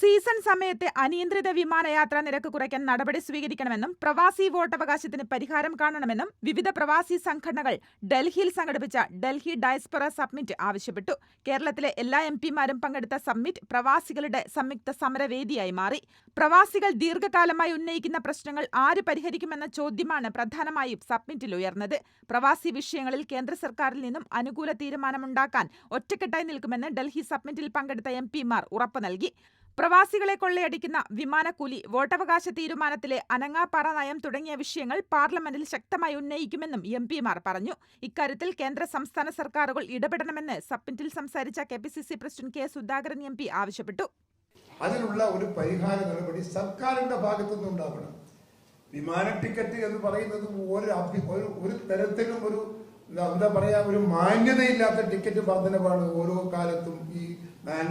Season സമയത്തെ അനിയന്ത്രിത വിമാനയാത്രാ നിരക്ക് കുറയ്ക്കാൻ നടപടി സ്വീകരിക്കണമെന്നും പ്രവാസി വോട്ടവകാശത്തിന് പരിഹാരം കാണണമെന്നും വിവിധ പ്രവാസി സംഘടനകൾ ഡൽഹിയിൽ സംഘടിപ്പിച്ച ഡൽഹി ഡയസ്പൊറ സബ്മിറ്റ് ആവശ്യപ്പെട്ടു. കേരളത്തിലെ എല്ലാ എം പിമാരും പങ്കെടുത്ത സബ്മിറ്റ് പ്രവാസികളുടെ സംയുക്ത സമരവേദിയായി മാറി. പ്രവാസികൾ ദീർഘകാലമായി ഉന്നയിക്കുന്ന പ്രശ്നങ്ങൾ ആര് പരിഹരിക്കുമെന്ന ചോദ്യമാണ് പ്രധാനമായും സബ്മിറ്റിൽ ഉയർന്നത്. പ്രവാസി വിഷയങ്ങളിൽ കേന്ദ്ര സർക്കാരിൽ നിന്നും അനുകൂല തീരുമാനമുണ്ടാക്കാൻ ഒറ്റക്കെട്ടായി നിൽക്കുമെന്ന് ഡൽഹി സബ്മിറ്റിൽ പങ്കെടുത്ത എം പിമാർ ഉറപ്പു നൽകി. പ്രവാസികളെ കൊള്ളയടിക്കുന്ന വിമാനക്കൂലി വോട്ടവകാശ തീരുമാനത്തിലെ അനങ്ങാപ്പാറ നയം തുടങ്ങിയ വിഷയങ്ങൾ പാർലമെന്റിൽ ശക്തമായി ഉന്നയിക്കുമെന്നും എം പിമാർ പറഞ്ഞു. ഇക്കാര്യത്തിൽ കേന്ദ്ര സംസ്ഥാന സർക്കാരുകൾ ഇടപെടണമെന്ന് സബ്മിറ്റിൽ സംസാരിച്ച K P C C president K Sudhakaran M P ആവശ്യപ്പെട്ടു. അതിനുള്ള ഒരു പരിഹാര നടപടി സർക്കാരിന്റെ ഭാഗത്തു നിന്നുണ്ടാവണം വിമാന ടിക്കറ്റ് എന്ന് പറയുന്നത് ഒരു ഒരു തരത്തിലും ഒരു എന്താ പറയാ ഒരു മാന്യതയില്ലാത്ത ടിക്കറ്റ് വർധനവാണ് ഓരോ കാലത്തും ഈ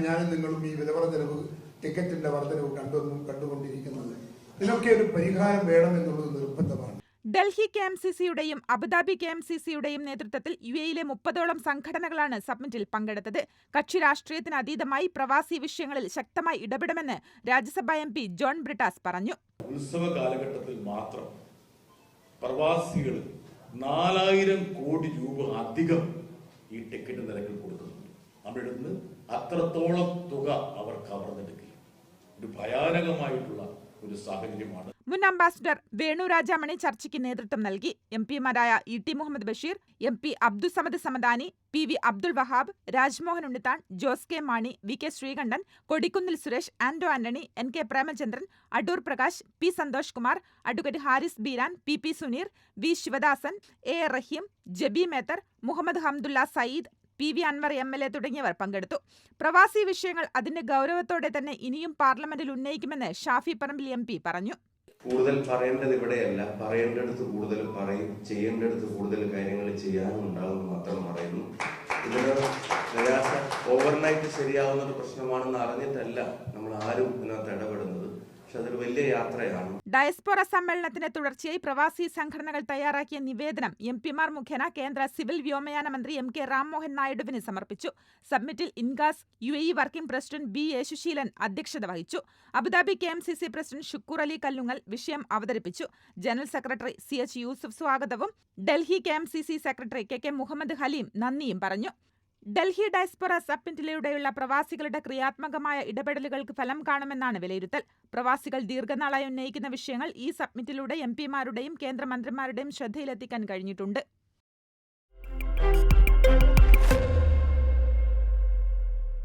ഞാനും നിങ്ങളും ഈ വിലവർദ്ധനവ് ടിക്കറ്റിന്റെ വർധനവ് കണ്ടു കണ്ടുകൊണ്ടിരിക്കുന്നത്. ഇതിനൊക്കെ ഒരു പരിഹാരം വേണമെന്നുള്ളത് നിർബന്ധമാണ്. Delhi K M C സിയുടെയും Abu Dhabi K M C സിയുടെയും നേതൃത്വത്തിൽ യു എയിലെ മുപ്പതോളം സംഘടനകളാണ് സബ്മിറ്റിൽ പങ്കെടുത്തത്. കക്ഷി രാഷ്ട്രീയത്തിന് അതീതമായി പ്രവാസി വിഷയങ്ങളിൽ ശക്തമായി ഇടപെടുമെന്ന് രാജ്യസഭാ എം പി ജോൺ ബ്രിട്ടാസ് പറഞ്ഞു. ഉത്സവ കാലഘട്ടത്തിൽ മാത്രം പ്രവാസികൾ നാലായിരം കോടി രൂപ അധികം ഈ ടിക്കറ്റ് നിരക്കിൽ കൊടുക്കുന്നുണ്ട്. അവിടുന്ന് നിന്ന് അത്രത്തോളം തുക അവർ കവർന്നെടുക്കുക ഒരു ഭയാനകമായിട്ടുള്ള ഒരു സാഹചര്യമാണ്. മുൻ അംബാസിഡർ വേണു രാജാമണി ചർച്ചയ്ക്ക് നേതൃത്വം നൽകി. M പിമാരായ E T Mohammed Basheer M P Abdussamad Samadani P V Abdul Wahab Rajmohan Unnithan Jose K Mani V K Sreekandan Kodikunnil Suresh Anto Antony N K Premachandran Adoor Prakash P Santhosh Kumar advocate Haris Beeran P P Suneer V Sivadasan A A Rahim Jebi Mather Mohammed Hamdullah Sayeed P V Anvar M L A തുടങ്ങിയവർ പങ്കെടുത്തു. പ്രവാസി വിഷയങ്ങൾ അതിന്റെ ഗൗരവത്തോടെ തന്നെ ഇനിയും പാർലമെന്റിൽ ഉന്നയിക്കുമെന്ന് ഷാഫി പറമ്പിൽ എം പി പറഞ്ഞു. കൂടുതൽ പറയേണ്ടത് ഇവിടെയല്ല. പറയേണ്ടടുത്ത് കൂടുതൽ പറയും ചെയ്യേണ്ടടുത്ത് കൂടുതൽ കാര്യങ്ങൾ ചെയ്യാനും ഉണ്ടാവും മാത്രം പറയുന്നു. ഇതിന് ഓവർനൈറ്റ് ശരിയാവുന്ന ഒരു പ്രശ്നമാണെന്ന് അറിഞ്ഞിട്ടല്ല നമ്മൾ ആരും ഇതിനകത്ത് ഇടപെടുന്നത്. വലിയ യാത്രയാണ്. ഡയസ്പോറ സമ്മേളനത്തിന് തുടർച്ചയായി പ്രവാസി സംഘടനകൾ തയ്യാറാക്കിയ നിവേദനം എം പിമാർ മുഖേന കേന്ദ്ര സിവിൽ വ്യോമയാന മന്ത്രി എം കെ രാംമോഹൻ നായിഡുവിന് സമർപ്പിച്ചു. സബ്മിറ്റിൽ ഇൻഗാസ് U A E working president B Yesusheelan അധ്യക്ഷത വഹിച്ചു. Abu Dhabi K M C C president Shukoor Ali Kallungal വിഷയം അവതരിപ്പിച്ചു. General secretary C H Yusuf സ്വാഗതവും Delhi K M C C secretary K K Mohammed Haleem നന്ദിയും പറഞ്ഞു. Delhi diaspora സബ്മിറ്റിലൂടെയുള്ള പ്രവാസികളുടെ ക്രിയാത്മകമായ ഇടപെടലുകൾക്ക് ഫലം കാണുമെന്നാണ് വിലയിരുത്തൽ. പ്രവാസികൾ ദീർഘനാളായി ഉന്നയിക്കുന്ന വിഷയങ്ങൾ ഈ സബ്മിറ്റിലൂടെ എം പിമാരുടെയും കേന്ദ്രമന്ത്രിമാരുടെയും ശ്രദ്ധയിലെത്തിക്കാൻ കഴിഞ്ഞിട്ടുണ്ട്.